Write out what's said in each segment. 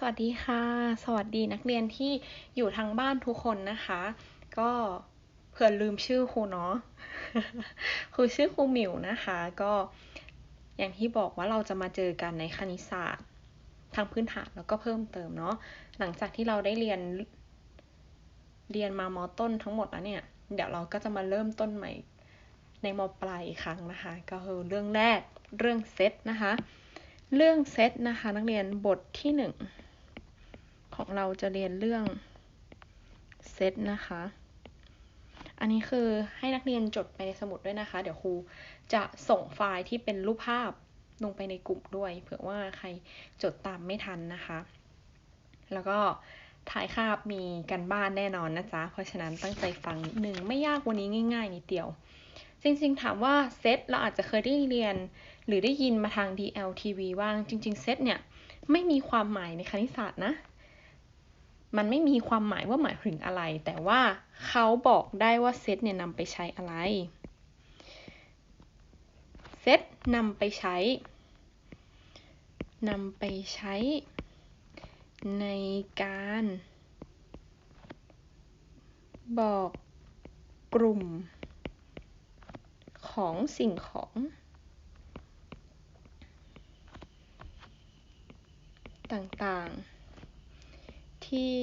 สวัสดีค่ะ สวัสดีนักเรียนที่อยู่ทางบ้านทุกคนนะคะ ก็เผื่อลืมชื่อครูเนาะครูชื่อครูหมิวนะคะ ก็อย่างที่บอกว่าเราจะมาเจอกันในคณิตศาสตร์ทางพื้นฐานแล้วก็เพิ่มเติมเนาะหลังจากที่เราได้เรียนเรียนมามอต้นทั้งหมดแล้วเนี่ย เดี๋ยวเราก็จะมาเริ่มต้นใหม่ในมปลายอีกครั้งนะคะ ก็คือเรื่องแรกเรื่องเซตนะคะ เรื่องเซตนะคะ นักเรียนบทที่หนึ่ง ของเราจะเรียนเรื่องเซตนะคะ อันนี้คือให้นักเรียนจดไปในสมุดด้วยนะคะ เดี๋ยวครูจะส่งไฟล์ที่เป็นรูปภาพลงไปในกลุ่มด้วย เผื่อว่าใครจดตามไม่ทันนะคะ แล้วก็ถ่ายคาบมีกันบ้านแน่นอนนะจ๊ะ เพราะฉะนั้นตั้งใจฟังนิดนึงไม่ยากวันนี้ง่าย ๆนิดเดียว จริงๆถามว่าเซตเราอาจจะเคยได้เรียน หรือได้ยินมาทาง DLTV ว่างจริง ๆ เซตเนี่ยไม่มีความหมายในคณิตศาสตร์นะ มันไม่มีความหมายว่าหมายถึงอะไร แต่ว่าเขาบอกได้ว่าเซตเนี่ยนำไปใช้อะไร เซตนำไปใช้นำไปใช้ในการบอกกลุ่มของสิ่งของ ต่างๆ ที่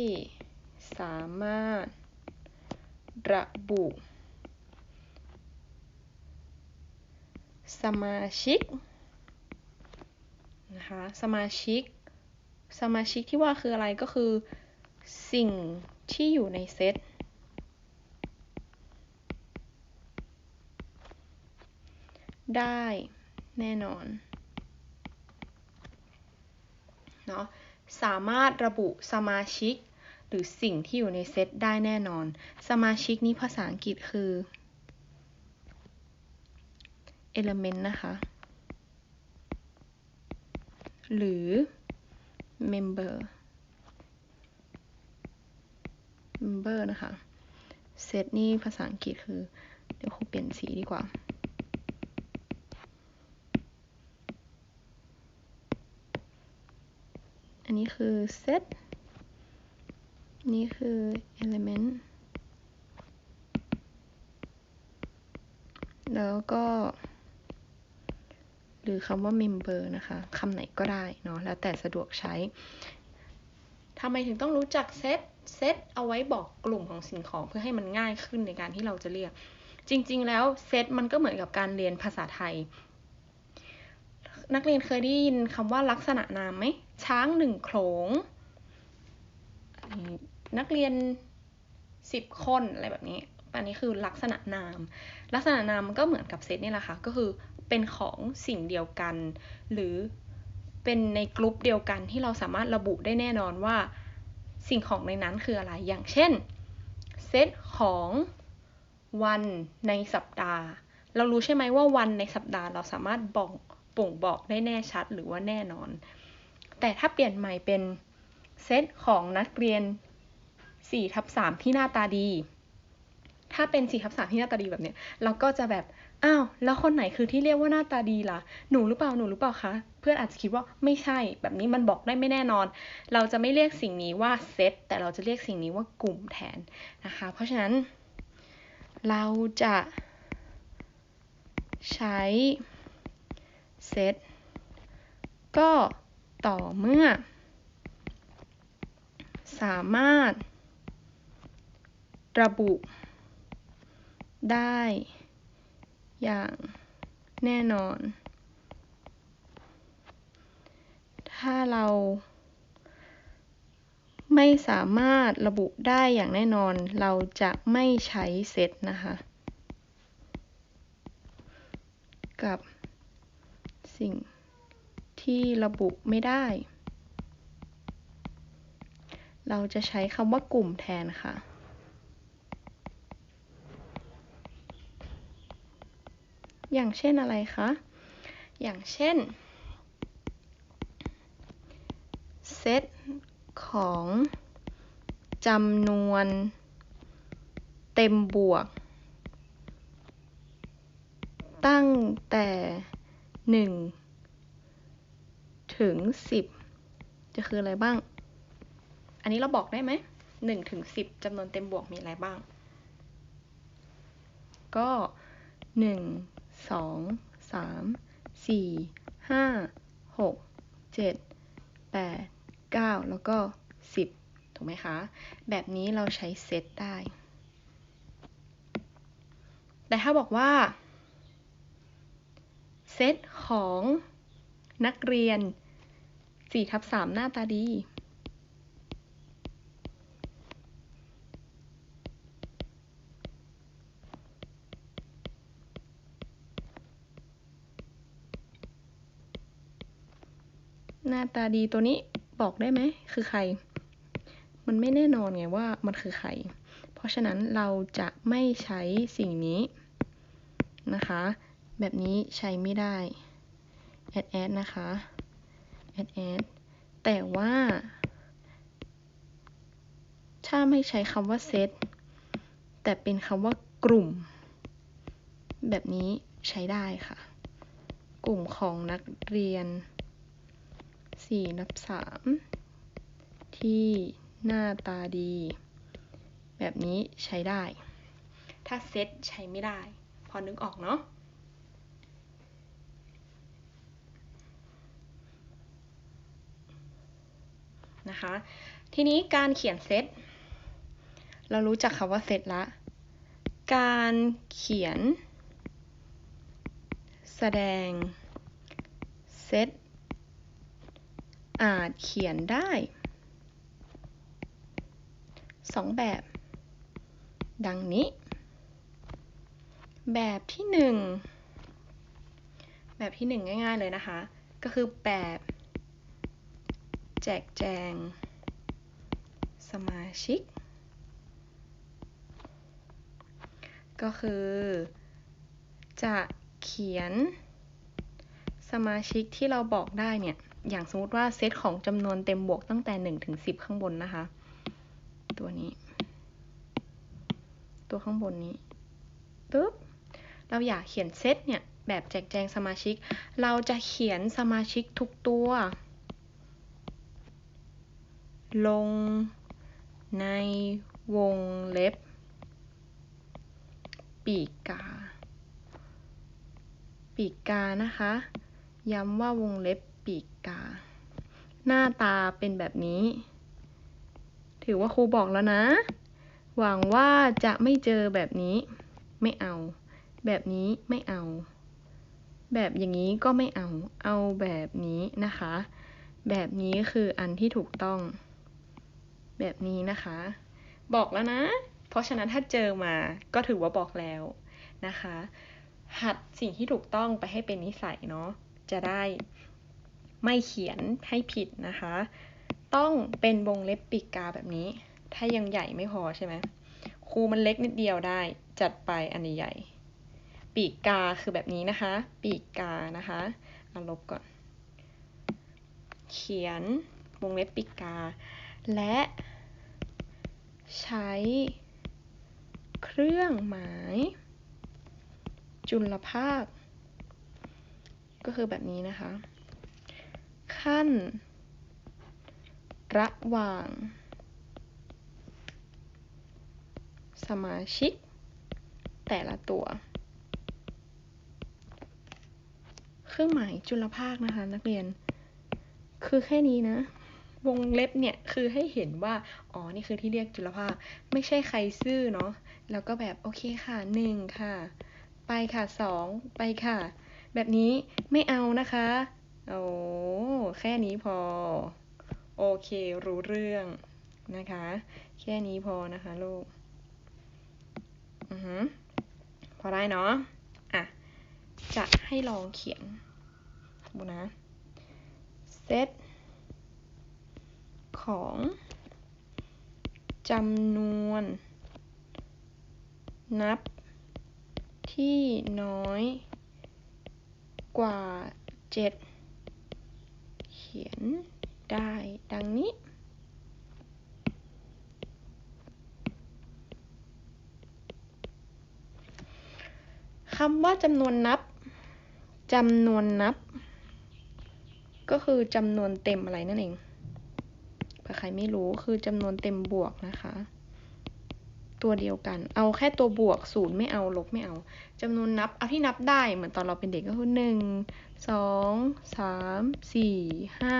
สามารถระบุ สมาชิกนะคะสมาชิก สมาชิกที่ว่าคืออะไรก็คือ สิ่งที่อยู่ในเซตได้แน่นอนเนาะ สามารถระบุสมาชิก หรือสิ่งที่อยู่ในเซตได้แน่นอน สมาชิกนี้ภาษาอังกฤษคือ element นะคะ หรือ member member นะคะ เซตนี้ภาษาอังกฤษคือ เดี๋ยวครูเปลี่ยนสีดีกว่า อันนี้คือ set นี่คือ element แล้วก็ หรือคำว่า member นะคะคำไหนก็ได้เนาะแล้วแต่สะดวกใช้ทำไมถึงต้องรู้จัก set set เอาไว้บอกกลุ่มของสิ่งของเพื่อให้มันง่ายขึ้นในการที่เราจะเรียก จริง ๆ แล้ว set มันก็เหมือนกับการเรียนภาษาไทย นักเรียนเคยได้ยินคำว่าลักษณะนามไหม ช้างหนึ่งโขลง นักเรียนสิบคนอะไรแบบนี้ อันนี้คือลักษณะนาม ลักษณะนามมันก็เหมือนกับเซตนี่แหละค่ะ ก็คือเป็นของสิ่งเดียวกัน หรือเป็นในกลุ่มเดียวกันที่เราสามารถระบุได้แน่นอนว่าสิ่งของในนั้นคืออะไร อย่างเช่นเซตของวันในสัปดาห์ เรารู้ใช่ไหมว่าวันในสัปดาห์เราสามารถบอก บ่งบอกได้แน่ชัดหรือว่าแน่นอน แต่ถ้าเปลี่ยนใหม่เป็นเซตของนักเรียน4ทับ3ที่หน้าตาดี ถ้าเป็น4ทับ3ที่หน้าตาดีแบบเนี้ยเราก็จะแบบ อ้าว แล้วคนไหนคือที่เรียกว่าหน้าตาดีล่ะ หนูหรือเปล่า หนูหรือเปล่าคะ เพื่อนอาจจะคิดว่าไม่ใช่ แบบนี้มันบอกได้ไม่แน่นอน เราจะไม่เรียกสิ่งนี้ว่าเซต แต่เราจะเรียกสิ่งนี้ว่ากลุ่มแทนนะคะ เพราะฉะนั้นเราจะใช้ เซตก็ต่อเมื่อ สามารถ ระบุ ได้อย่างแน่นอน ถ้าเรา ไม่สามารถระบุได้อย่างแน่นอน เราจะไม่ใช้เซตนะคะ กับ สิ่งที่ระบุไม่ได้ เราจะใช้คำว่ากลุ่มแทนค่ะ อย่างเช่นอะไรคะ อย่างเช่น เซตของจำนวนเต็มบวก ตั้งแต่ หนึ่งถึงสิบจะคืออะไรบ้าง อันนี้เราบอกได้ไหมหนึ่งถึงสิบจำนวนเต็มบวกมีอะไรบ้าง ก็หนึ่งสองสามสี่ห้าหกเจ็ดแปดเก้าแล้วก็สิบถูกไหมคะ แบบนี้เราใช้เซตได้ แต่ถ้าบอกว่า เซตของนักเรียน4ทับ3หน้าตาดี หน้าตาดีตัวนี้บอกได้ไหม คือใคร มันไม่แน่นอนไงว่ามันคือใคร เพราะฉะนั้นเราจะไม่ใช้สิ่งนี้นะคะ แบบนี้ใช้ไม่ได้ add add นะคะ add add แต่ว่า ถ้าไม่ใช้คำว่า set แต่เป็นคำว่ากลุ่ม แบบนี้ใช้ได้ค่ะ กลุ่มของนักเรียน4นับ3ที่หน้าตาดี แบบนี้ใช้ได้ ถ้าเซตใช้ไม่ได้ พอนึกออกเนาะ นะคะ ทีนี้การเขียนเซต เรารู้จักคำว่าเซตละ การเขียน แสดง เซต อาจเขียนได้สองแบบ ดังนี้ แบบที่หนึ่งแบบที่หนึ่งง่าย ๆ เลยนะคะ ก็คือแบบ แจกแจง สมาชิก ก็คือ จะเขียน สมาชิกที่เราบอกได้เนี่ย อย่างสมมติว่าเซตของจำนวนเต็มบวกตั้งแต่1ถึง10 ข้างบนนะคะ ตัวนี้ ตัวข้างบนนี้ปึ๊บเราอยากเขียนเซตเนี่ย แบบแจกแจงสมาชิก เราจะเขียนสมาชิกทุกตัว ลงในวงเล็บ ปีกกา ปีกกานะคะ ย้ำว่าวงเล็บปีกกา หน้าตาเป็นแบบนี้ ถือว่าครูบอกแล้วนะ หวังว่าจะไม่เจอแบบนี้ ไม่เอา แบบนี้ไม่เอา แบบอย่างนี้ก็ไม่เอา เอาแบบนี้นะคะ แบบนี้คืออันที่ถูกต้อง แบบนี้นะคะ บอกแล้วนะ เพราะฉะนั้นถ้าเจอมาก็ถือว่าบอกแล้วนะคะ หัดสิ่งที่ถูกต้องไปให้เป็นนิสัยเนาะจะได้ไม่เขียนให้ผิดนะคะ ต้องเป็นวงเล็บปีกกาแบบนี้ ถ้ายังใหญ่ไม่พอใช่ไหมครูมันเล็กนิดเดียวได้จัดไปอันใหญ่ ปีกกาคือแบบนี้นะคะ ปีกกานะคะอาลบก่อน เขียนวงเล็บปีกกา และใช้เครื่องหมาย จุลภาค ก็คือแบบนี้นะคะ ขั้น ระหว่าง สมาชิก แต่ละตัว เครื่องหมายจุลภาคนะคะ นักเรียน คือแค่นี้นะ วงเล็บเนี่ยคือให้เห็นว่า อ๋อ นี่คือที่เรียกจุลภาค ไม่ใช่ใครซื่อเนาะ แล้วก็แบบโอเคค่ะหนึ่งค่ะ ไปค่ะสองไปค่ะ แบบนี้ไม่เอานะคะ โอ้แค่นี้พอ โอเครู้เรื่องนะคะ แค่นี้พอนะคะลูก อือฮึพอได้เนาะ อะ จะให้ลองเขียนดูนะเซต ของจำนวน นับ ที่น้อย กว่า7เขียนได้ดังนี้ คำว่าจำนวนนับจำนวนนับ ก็คือจำนวนเต็มอะไรนั่นเอง เผื่อใครไม่รู้คือจำนวนเต็มบวกนะคะ ตัวเดียวกัน เอาแค่ตัวบวกศูนย์ไม่เอาลบไม่เอาจำนวนนับเอาที่นับได้เหมือนตอนเราเป็นเด็กก็คือหนึ่งสองสามสี่ห้า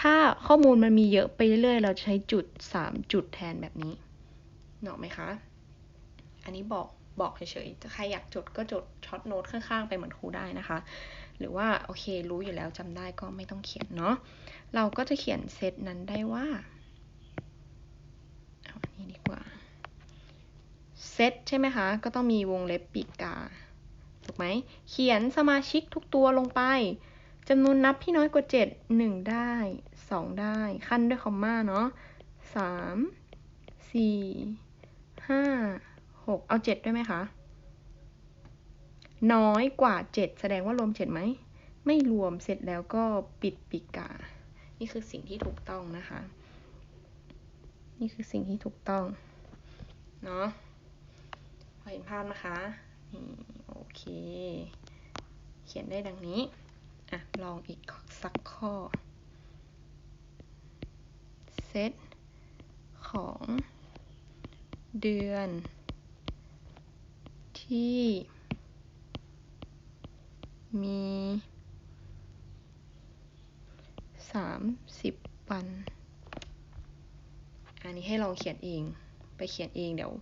ถ้าข้อมูลมันมีเยอะไปเรื่อยๆเราใช้จุดสามจุดแทนแบบนี้เนาะไหมคะ อันนี้บอกบอกเฉยๆใครอยากจดก็จดช็อตโน้ตข้างๆ ไปเหมือนครูได้นะคะ หรือว่าโอเครู้อยู่แล้วจำได้ก็ไม่ต้องเขียนเนาะเราก็จะเขียนเซตนั้นได้ว่าเอาอันนี้ดีกว่าเซตใช่ไหมคะก็ต้องมีวงเล็บปีกกาถูกไหมเขียนสมาชิกทุกตัวลงไปจำนวนนับที่น้อยกว่า 7 1 ได้ 2 ได้ ขั้นด้วยคอมมาเนาะ3 4 5 6 เอา 7 ด้วยไหมคะ น้อยกว่า 7 แสดงว่ารวม7ไหม ไม่รวมเสร็จแล้วก็ปิดปีกกา นี่คือสิ่งที่ถูกต้องนะคะ นี่คือสิ่งที่ถูกต้อง เนาะพอเห็นภาพนะคะ นี่โอเค เขียนได้ดังนี้ อะ ลองอีกสักข้อ เซตของเดือนที่ มีสามสิบวัน อันนี้ให้ลองเขียนเอง ไปเขียนเองเดี๋ยว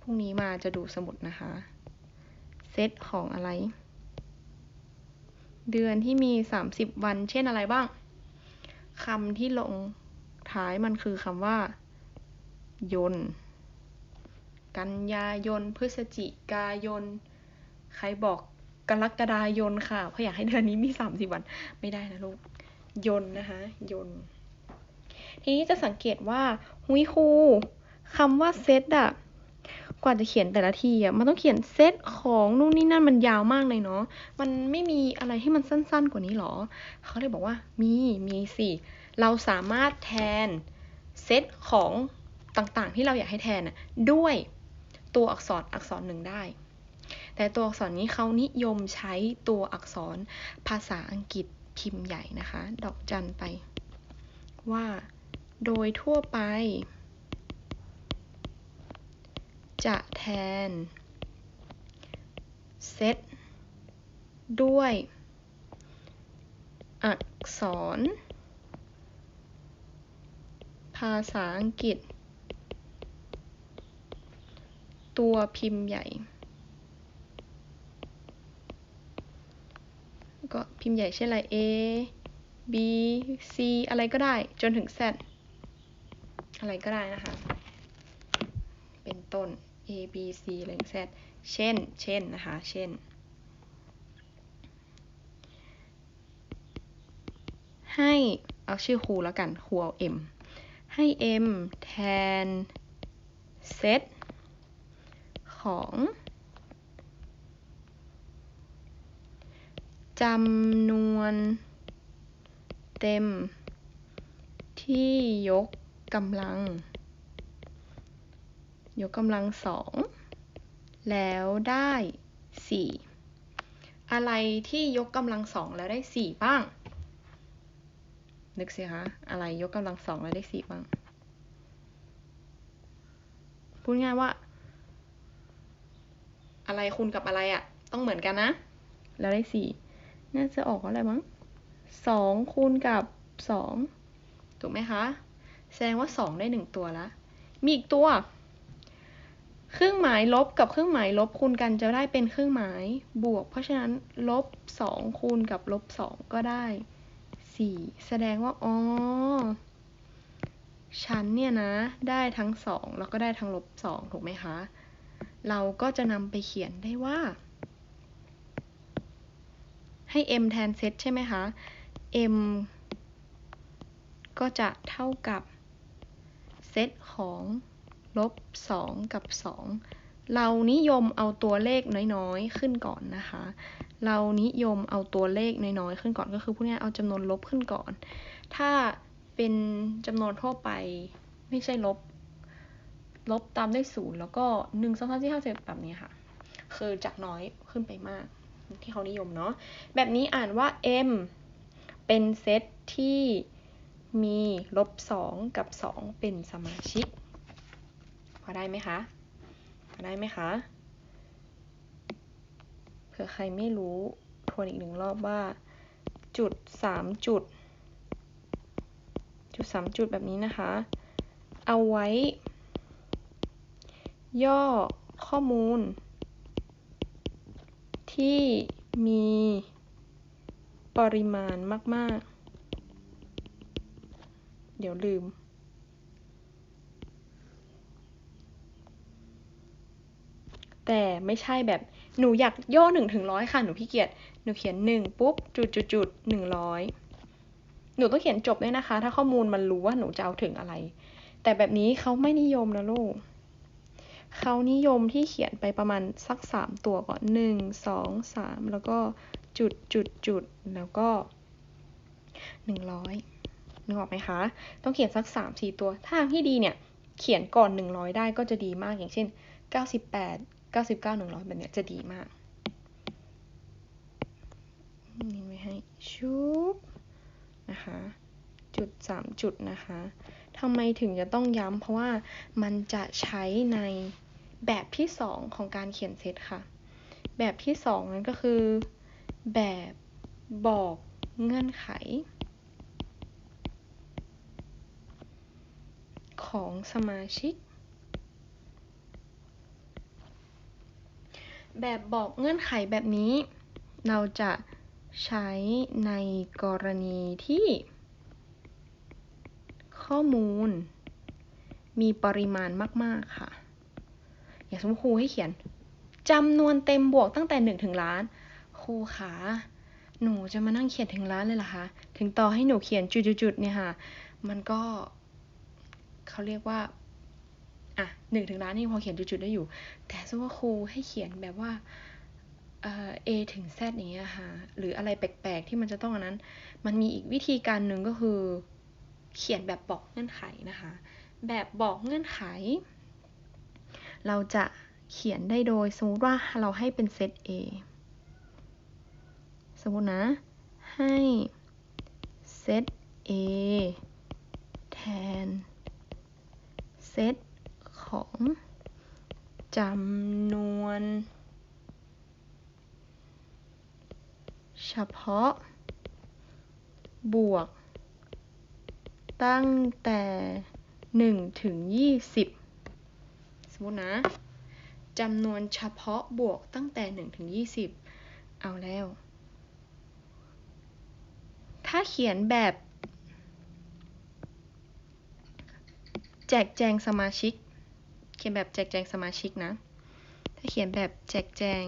พรุ่งนี้มาจะดูสมุดนะคะ เซตของอะไร เดือนที่มีสามสิบวัน เช่นอะไรบ้างคำที่ลงท้ายมันคือคำว่า ยน กันยายน พฤศจิกายน ใครบอก กรกฎายนค่ะ เพราะอยากให้เดือนนี้มีสามสิบวัน ไม่ได้นะลูก ยนนะคะ ยน ทีนี้จะสังเกตว่าหุยครูคำว่าเซตอะกว่าจะเขียนแต่ละทีอะมันต้องเขียนเซตของนู่นนี่นั่นมันยาวมากเลยเนาะ มันไม่มีอะไรที่มันสั้นๆกว่านี้หรอ เขาเลยบอกว่ามีมีสิเราสามารถแทนเซตของต่างๆ ที่เราอยากให้แทนด้วยตัวอักษรอักษรหนึ่งได้ แต่ตัวอักษรนี้เขานิยมใช้ตัวอักษรภาษาอังกฤษพิมพ์ใหญ่นะคะ ดอกจันไป ว่าโดยทั่วไป จะแทนเซตด้วย อักษร ภาษาอังกฤษ ตัวพิมพ์ใหญ่ ก็พิมพ์ใหญ่เช่นอะไร A B C อะไรก็ได้จนถึง Z อะไรก็ได้นะคะ เป็นต้น A B C อะไรถึง Z เช่น เช่นนะคะ เช่น ให้เอาชื่อครูแล้วกันครูเอา M ให้ M แทน เซตของ จำนวนเต็มที่ยกกำลัง ยกกำลังสองแล้วได้สี่อะไรที่ยกกำลังสองแล้วได้สี่บ้าง นึกสิคะ อะไรยกกำลังสองแล้วได้สี่บ้าง พูดง่ายว่า อะไรคูณกับอะไรอะ่ะ ต้องเหมือนกันนะ แล้วได้สี่ น่าจะออกอะไรมั้งสองคูณกับสองถูกไหมคะ แสดงว่าสองได้หนึ่งตัวละมีอีกตัว เครื่องหมายลบกับเครื่องหมายลบคูณกันจะได้เป็นเครื่องหมายบวก เพราะฉะนั้นลบสองคูณกับลบสองก็ได้สี่แสดงว่าอ๋อฉันเนี่ยนะ ได้ทั้งสองแล้วก็ได้ทั้งลบสองถูกไหมคะ เราก็จะนำไปเขียนได้ว่า ให้ m แทนเซตใช่ไหมคะ m ก็จะเท่ากับเซตของลบ2กับ 2 เรานิยมเอาตัวเลขน้อยๆ ขึ้นก่อนนะคะ เรานิยมเอาตัวเลขน้อยๆ ขึ้นก่อนก็คือพูดง่ายเอาจำนวนลบขึ้นก่อน ถ้าเป็นจำนวนทั่วไปไม่ใช่ลบ ลบตามด้วยศูนย์แล้วก็หนึ่งสองสามสี่ห้าสิบแบบนี้ค่ะ คือจากน้อยขึ้นไปมาก ที่เขานิยมเนาะแบบนี้อ่านว่า m เป็นเซตที่มีลบสองกับสองเป็นสมาชิก พอได้ไหมคะ พอได้ไหมคะ เผื่อใครไม่รู้ทวนอีกหนึ่งรอบว่า จุดสามจุด จุดสามจุดแบบนี้นะคะ เอาไว้ ย่อข้อมูล ที่มีปริมาณมาก ๆ เดี๋ยวลืม แต่ไม่ใช่แบบหนูอยากย่อหนึ่งถึงร้อยค่ะ หนูพี่เกียจหนูเขียนหนึ่งปุ๊บ จุดจุดจุดหนึ่งร้อยหนูต้องเขียนจบด้วยนะคะ ถ้าข้อมูลมันรู้ว่าหนูจะเอาถึงอะไร แต่แบบนี้เขาไม่นิยมนะลูก เขานิยมที่เขียนไปประมาณสักสามตัวก่อนหนึ่งสองสามแล้วก็จุดจุดจุดแล้วก็หนึ่งร้อยนึกออกไหมคะ ต้องเขียนสักสามสี่ตัว ถ้าทางที่ดีเนี่ย เขียนก่อนหนึ่งร้อยได้ก็จะดีมากอย่างเช่นเก้าสิบแปดเก้าสิบเก้าหนึ่งร้อยแบบเนี้ยจะดีมากนี่ไว้ให้ชุบนะคะจุดสามจุดนะคะทำไมถึงจะต้องย้ำเพราะว่ามันจะใช้ใน แบบที่สองของการเขียนเซตค่ะ แบบที่สองนั้นก็คือ แบบบอกเงื่อนไข ของสมาชิก แบบบอกเงื่อนไขแบบนี้ เราจะใช้ในกรณีที่ ข้อมูล มีปริมาณมาก ๆ ค่ะ อย่างสมมติครูให้เขียนจำนวนเต็มบวกตั้งแต่หนึ่งถึงล้าน ครูขาหนูจะมานั่งเขียนถึงล้านเลยเหรอคะ ถึงต่อให้หนูเขียนจุดๆเนี่ยค่ะ มันก็เขาเรียกว่า อะหนึ่งถึงล้านนี่พอเขียนจุดๆได้อยู่ แต่สมมติว่าครูให้เขียนแบบว่าเอถึง Z อย่างเงี้ยค่ะ หรืออะไรแปลกๆที่มันจะต้องอันนั้น มันมีอีกวิธีการหนึ่งก็คือ เขียนแบบบอกเงื่อนไขนะคะ แบบบอกเงื่อนไข เราจะเขียนได้โดยสมมติว่าเราให้เป็นเซต A สมมตินะ ให้เซต A แทนเซตของจำนวนเฉพาะ บวก ตั้งแต่หนึ่งถึงยี่ สมมตินะจำนวนเฉพาะบวกตั้งแต่หนึ่งถึงยี่สิบเอาแล้ว ถ้าเขียนแบบ แจกแจงสมาชิก เขียนแบบแจกแจงสมาชิกนะ ถ้าเขียนแบบแจกแจง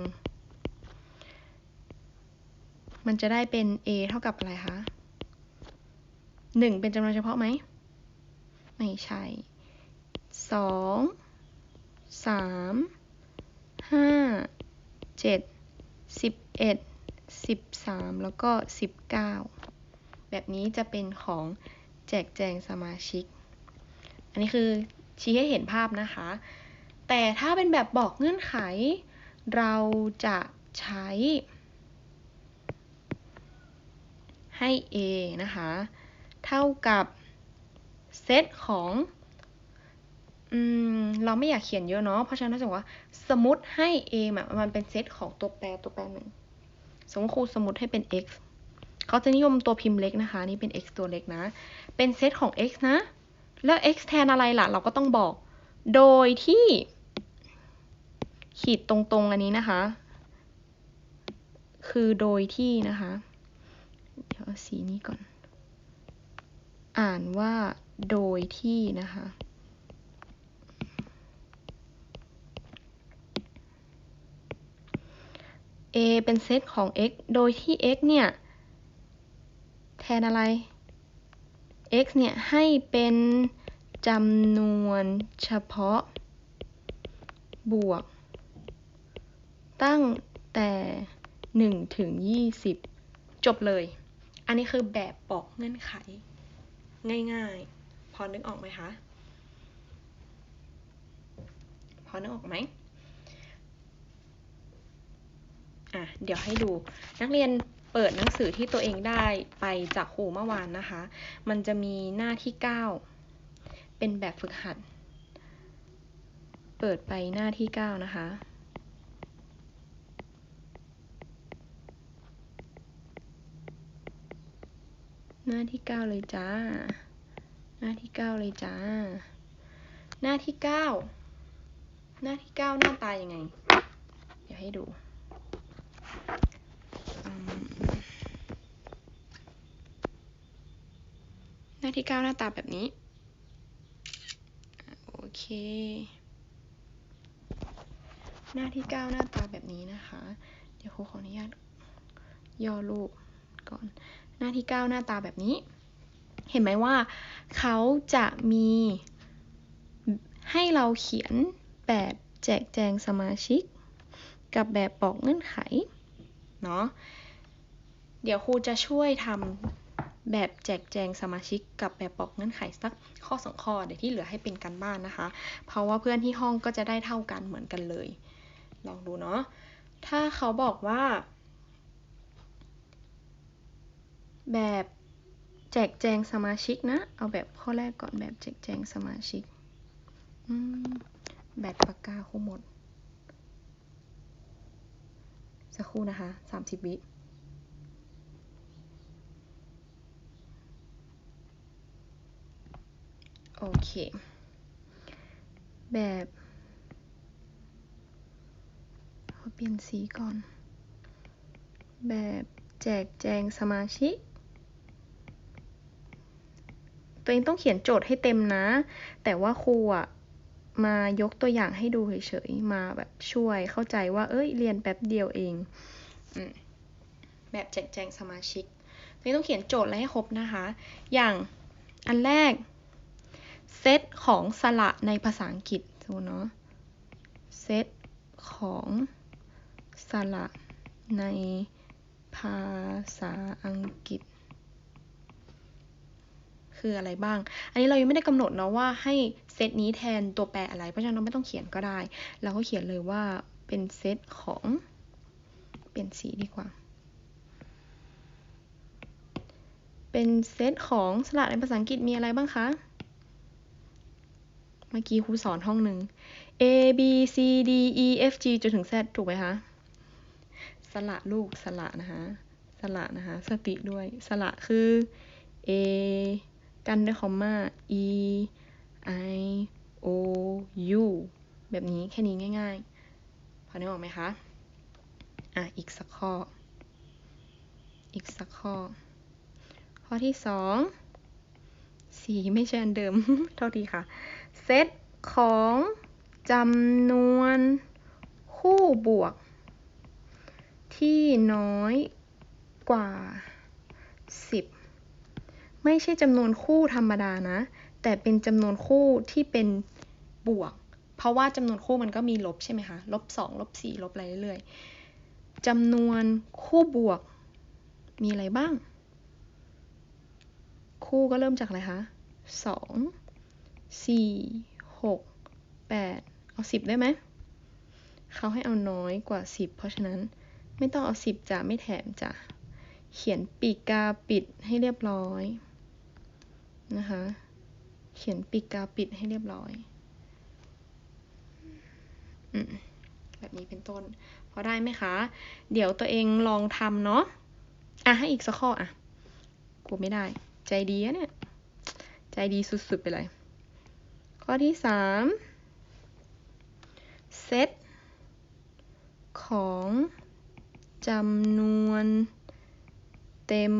มันจะได้เป็น a เท่ากับอะไรคะหนึ่งเป็นจำนวนเฉพาะไหม ไม่ใช่สอง สามห้าเจ็ดสิบเอ็ดสิบสามแล้วก็สิบเก้าแบบนี้จะเป็นของแจกแจงสมาชิก อันนี้คือชี้ให้เห็นภาพนะคะ แต่ถ้าเป็นแบบบอกเงื่อนไข เราจะใช้ให้ a นะคะ เท่ากับเซตของ อืมเราไม่อยากเขียนเยอะเนาะเพราะฉะนั้นเราจะบอกว่า สมมติให้ a มันเป็นเซตของตัวแปรตัวแปรหนึ่งสมมติครูสมมติให้เป็น x เขาจะนิยมตัวพิมพ์เล็กนะคะ นี่เป็น x ตัวเล็กนะ เป็นเซตของ x นะ แล้ว x แทนอะไรล่ะ เราก็ต้องบอก โดยที่ ขีดตรงๆอันนี้นะคะ คือโดยที่นะคะ เดี๋ยวเอาสีนี้ก่อน อ่านว่าโดยที่นะคะ a เป็นเซตของ x โดยที่ x เนี่ย แทนอะไร x เนี่ย ให้เป็นจำนวนเฉพาะ บวก ตั้งแต่ 1 ถึง 20 จบเลย อันนี้คือแบบบอกเงื่อนไข ง่ายๆ พอนึกออกไหมคะ พอนึกออกไหม อะเดี๋ยวให้ดูนักเรียนเปิดหนังสือที่ตัวเองได้ไปจากครูเมื่อวานนะคะ มันจะมีหน้าที่ 9 เป็นแบบฝึกหัด เปิดไปหน้าที่ 9 นะคะ หน้าที่ 9 เลยจ้า หน้าที่ 9 เลยจ้า หน้าที่ 9 หน้าที่ 9 หน้าตายังไง เดี๋ยวให้ดูอืม หน้าที่9หน้าตาแบบนี้ โอเค หน้าที่9หน้าตาแบบนี้นะคะ เดี๋ยวครูขออนุญาตย่อรูปก่อน หน้าที่9หน้าตาแบบนี้ เห็นไหมว่า เขาจะมีให้เราเขียนแบบแจกแจงสมาชิก กับแบบบอกเงื่อนไข เนาะ เดี๋ยวครูจะช่วยทำ แบบแจกแจงสมาชิกกับแบบบอกเงื่อนไขสักข้อสองข้อเดี๋ยวที่เหลือให้เป็นการบ้านนะคะ เพราะว่าเพื่อนที่ห้องก็จะได้เท่ากันเหมือนกันเลย ลองดูเนาะถ้าเขาบอกว่า แบบแจกแจงสมาชิกนะ เอาแบบข้อแรกก่อนแบบแจกแจงสมาชิกแบตปากกาคงหมด สักครู่นะคะสามสิบวิ โอเค แบบขอเปลี่ยนสีก่อน แบบแจกแจงสมาชิก ตัวเองต้องเขียนโจทย์ให้เต็มนะ แต่ว่าครูอะมายกตัวอย่างให้ดูเฉยๆ มาแบบช่วยเข้าใจว่า เอ้ย เรียนแป๊บเดียวเองอแบบแจกแจงสมาชิกตัวเองต้องเขียนโจทย์อะไรให้ครบนะคะ อย่างอันแรก เซตของสระในภาษาอังกฤษสมมติเนาะเซตของสระในภาษาอังกฤษ คืออะไรบ้าง อันนี้เรายังไม่ได้กำหนดเนาะว่าให้เซตนี้แทนตัวแปรอะไร เพราะฉะนั้นเราไม่ต้องเขียนก็ได้ เราก็เขียนเลยว่าเป็นเซตของเปลี่ยนสีดีกว่า เป็นเซตของสระในภาษาอังกฤษมีอะไรบ้างคะ เมื่อกี้ครูสอนห้องหนึ่ง A B C D E F G จนถึง Z ถูกไหมคะสระลูกสระนะคะสระนะคะ สติด้วยสระคือ A กันด้วยคอมมา E I O U แบบนี้แค่นี้ง่ายๆ พอนึกออกไหมคะ อะ อีกสักข้อ อีกสักข้อ ข้อที่สอง สีไม่ใช่อันเดิม เท่าทีค่ะ เซตของจำนวนคู่บวก ที่น้อยกว่า 10 ไม่ใช่จำนวนคู่ธรรมดานะ แต่เป็นจำนวนคู่ที่เป็นบวก เพราะว่าจำนวนคู่มันก็มีลบใช่ไหมคะ ลบสองลบสี่ลบอะไรเรื่อยๆจำนวนคู่บวก มีอะไรบ้าง คู่ก็เริ่มจากอะไรคะสอง สี่หกแปดเอาสิบได้ไหมเขาให้เอาน้อยกว่าสิบเพราะฉะนั้นไม่ต้องเอาสิบจะไม่แถมจะเขียนปีกกาปิดให้เรียบร้อยนะคะ เขียนปีกกาปิดให้เรียบร้อยอแบบนี้เป็นต้น พอได้ไหมคะ เดี๋ยวตัวเองลองทำเนาะอะให้อีกสักข้ออะกลัวไม่ได้ ใจดีอะเนี่ย ใจดีสุดๆไปเลย ข้อที่สามเซตของจำนวนเต็ม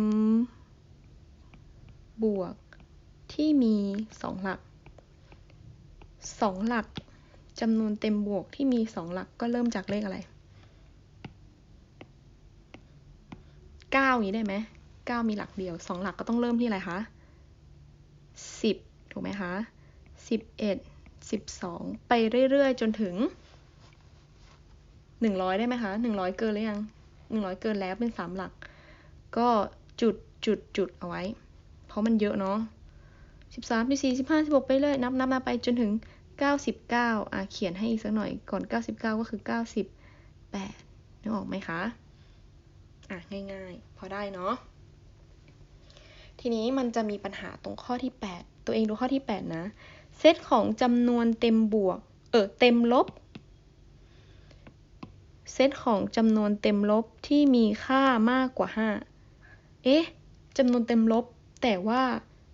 บวกที่มีสองหลักสองหลักจำนวนเต็มบวกที่มีสองหลักก็เริ่มจากเลขอะไรเก้านี้ได้ไหมเก้ามีหลักเดียวสองหลักก็ต้องเริ่มที่อะไรคะสิบถูกไหมคะ สิบเอ็ดสิบสองไปเรื่อยๆ จนถึงหนึ่งร้อยได้ไหมคะหนึ่งร้อยเกินหรือยังหนึ่งร้อยเกินแล้วเป็นสามหลัก ก็จุดจุดจุดเอาไว้ เพราะมันเยอะเนาะสิบสามสิบสี่สิบห้าสิบหกไปเลยนับนับนับไปจนถึงเก้าสิบเก้าอะเขียนให้อีกสักหน่อยก่อนเก้าสิบเก้าก็คือเก้าสิบแปดนึกออกไหมคะ อะ ง่ายๆ พอได้เนาะทีนี้มันจะมีปัญหาตรงข้อที่ 8 ตัวเองดูข้อที่ 8 นะ เซตของจำนวนเต็มบวก เออเต็มลบ เซตของจำนวนเต็มลบที่มีค่ามากกว่า 5 เอ๊ะจำนวนเต็มลบ แต่ว่า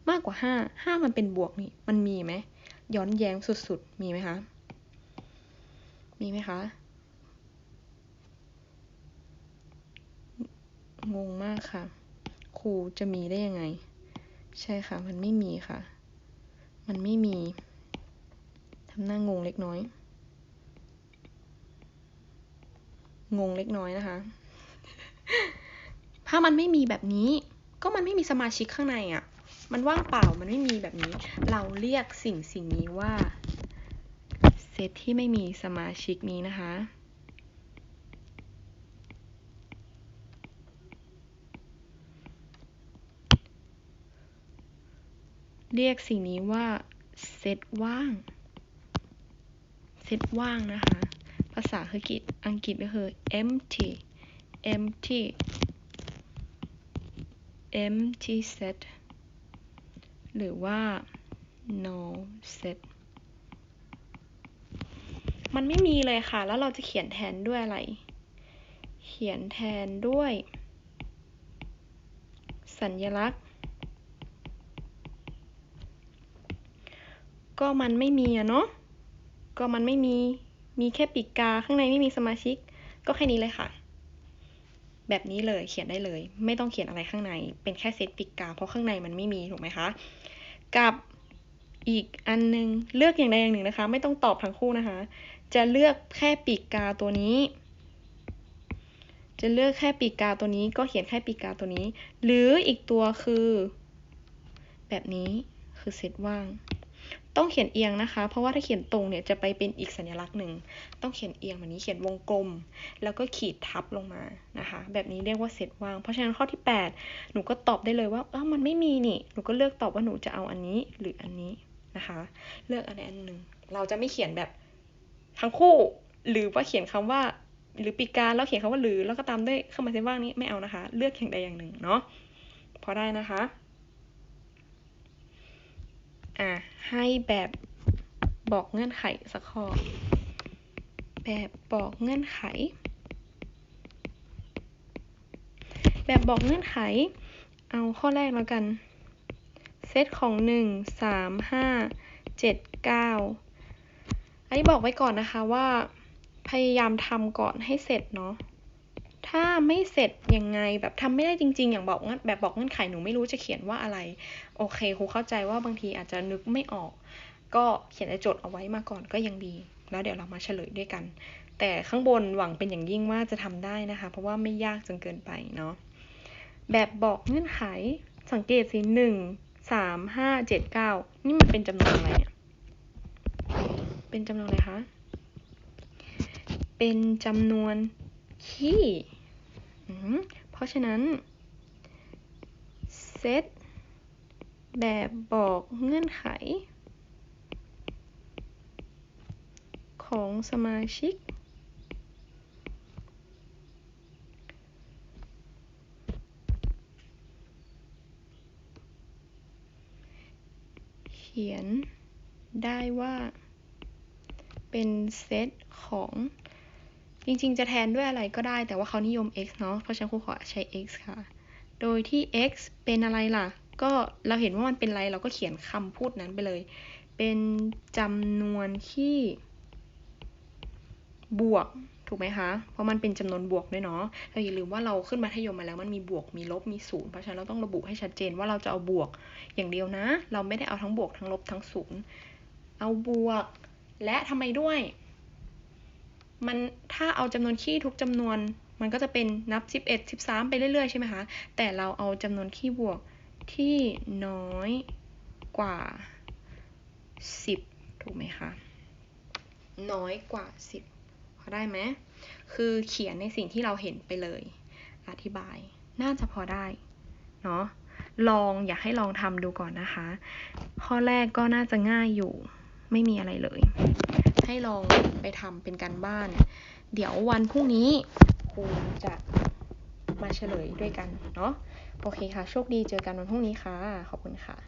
มากกว่า 5 5 มันเป็นบวกนี่ มันมีไหม ย้อนแย้งสุดๆ มีไหมคะ มีไหมคะ งงมากค่ะ ครูจะมีได้ยังไง ใช่ค่ะ มันไม่มีค่ะ มันไม่มีทำหน้างงเล็กน้อย งงเล็กน้อยนะคะ ถ้ามันไม่มีแบบนี้ ก็มันไม่มีสมาชิกข้างในอะ่ะ มันว่างเปล่ามันไม่มีแบบนี้ เราเรียกสิ่งสิ่งนี้ว่าเซตที่ไม่มีสมาชิกนี้นะคะ เรียกสิ่งนี้ว่าเซตว่าง เซตว่างนะคะ ภาษาอังกฤษอังกฤษก็คือ empty empty empty set หรือว่า no set มันไม่มีเลยค่ะ แล้วเราจะเขียนแทนด้วยอะไร เขียนแทนด้วย สัญลักษณ์ ก็มันไม่มีอะเนาะ ก็มันไม่มี มีแค่ปีกกา ข้างในไม่มีสมาชิก ก็แค่นี้เลยค่ะ แบบนี้เลยเขียนได้เลย ไม่ต้องเขียนอะไรข้างใน เป็นแค่เซตปีกกา เพราะข้างในมันไม่มีถูกไหมคะ กับอีกอันนึง เลือกอย่างใดอย่างหนึ่งนะคะ ไม่ต้องตอบทั้งคู่นะคะ จะเลือกแค่ปีกกาตัวนี้ จะเลือกแค่ปีกกาตัวนี้ก็เขียนแค่ปีกกาตัวนี้ หรืออีกตัวคือ แบบนี้คือเซตว่าง ต้องเขียนเอียงนะคะ เพราะว่าถ้าเขียนตรงเนี่ยจะไปเป็นอีกสัญลักษณ์หนึ่ง ต้องเขียนเอียงแบบนี้เขียนวงกลม แล้วก็ขีดทับลงมานะคะ แบบนี้เรียกว่าเซตว่าง เพราะฉะนั้นข้อที่ 8 หนูก็ตอบได้เลยว่าอ้ามันไม่มีนี่ หนูก็เลือกตอบว่าหนูจะเอาอันนี้หรืออันนี้นะคะ เลือกอันใดอันหนึ่ง เราจะไม่เขียนแบบทั้งคู่ หรือว่าเขียนคำว่าหรือปีการแล้วเขียนคำว่าหรือแล้วก็ตามด้วยเครื่องหมายเซตว่างนี้ไม่เอานะคะ เลือกอย่างใดอย่างหนึ่งเนาะพอได้นะคะ อะ ให้แบบบอกเงื่อนไขสักข้อ แบบบอกเงื่อนไข แบบบอกเงื่อนไข เอาข้อแรกแล้วกัน เซตของหนึ่งสามห้าเจ็ดเก้าอันนี้บอกไว้ก่อนนะคะว่า พยายามทำก่อนให้เสร็จเนาะ ถ้าไม่เสร็จยังไงแบบทำไม่ได้จริง ๆ อย่างบอกแบบบอกเงื่อนไขหนูไม่รู้จะเขียนว่าอะไร โอเคครูเข้าใจว่าบางทีอาจจะนึกไม่ออก ก็เขียนในโจทย์เอาไว้มาก่อนก็ยังดี แล้วเดี๋ยวเรามาเฉลยด้วยกัน แต่ข้างบนหวังเป็นอย่างยิ่งว่าจะทำได้นะคะ เพราะว่าไม่ยากจนเกินไปเนาะแบบบอกเงื่อนไขสังเกตสิหนึ่งสามห้าเจ็ดเก้านี่มันเป็นจำนวนอะไรเนี่ยเป็นจำนวนอะไรคะ เป็นจำนวนคี่ เพราะฉะนั้นเซตแบบบอกเงื่อนไข ของสมาชิก เขียนได้ว่าเป็นเซตของ จริงๆ จะแทนด้วยอะไรก็ได้ แต่ว่าเขานิยม x เนาะ เพราะฉะนั้นครูขอใช้ x ค่ะ โดยที่ x เป็นอะไรล่ะ ก็เราเห็นว่ามันเป็นอะไร เราก็เขียนคำพูดนั้นไปเลย เป็นจำนวนที่บวก ถูกไหมคะ เพราะมันเป็นจำนวนบวกด้วยเนาะเราอย่าลืมว่าเราขึ้นมัธยมมาแล้วมันมีบวก มีลบ มีศูนย์ เพราะฉะนั้นเราต้องระบุให้ชัดเจนว่าเราจะเอาบวกอย่างเดียวนะ เราไม่ได้เอาทั้งบวกทั้งลบทั้งศูนย์ เอาบวก และทำไมด้วย มันถ้าเอาจำนวนคี่ทุกจำนวน มันก็จะเป็นนับ 11 13 ไปเรื่อยๆ ใช่ไหมคะ แต่เราเอาจำนวนคี่บวกที่น้อยกว่า 10 ถูกไหมคะ น้อยกว่า 10พอได้ไหมคือเขียนในสิ่งที่เราเห็นไปเลย อธิบายน่าจะพอได้ เนาะลองอยากให้ลองทำดูก่อนนะคะ ข้อแรกก็น่าจะง่ายอยู่ ไม่มีอะไรเลย ให้ลองไปทำเป็นการบ้าน เดี๋ยววันพรุ่งนี้ครูจะมาเฉลยด้วยกันเนาะโอเคค่ะ โชคดีเจอกันวันพรุ่งนี้ค่ะ ขอบคุณค่ะ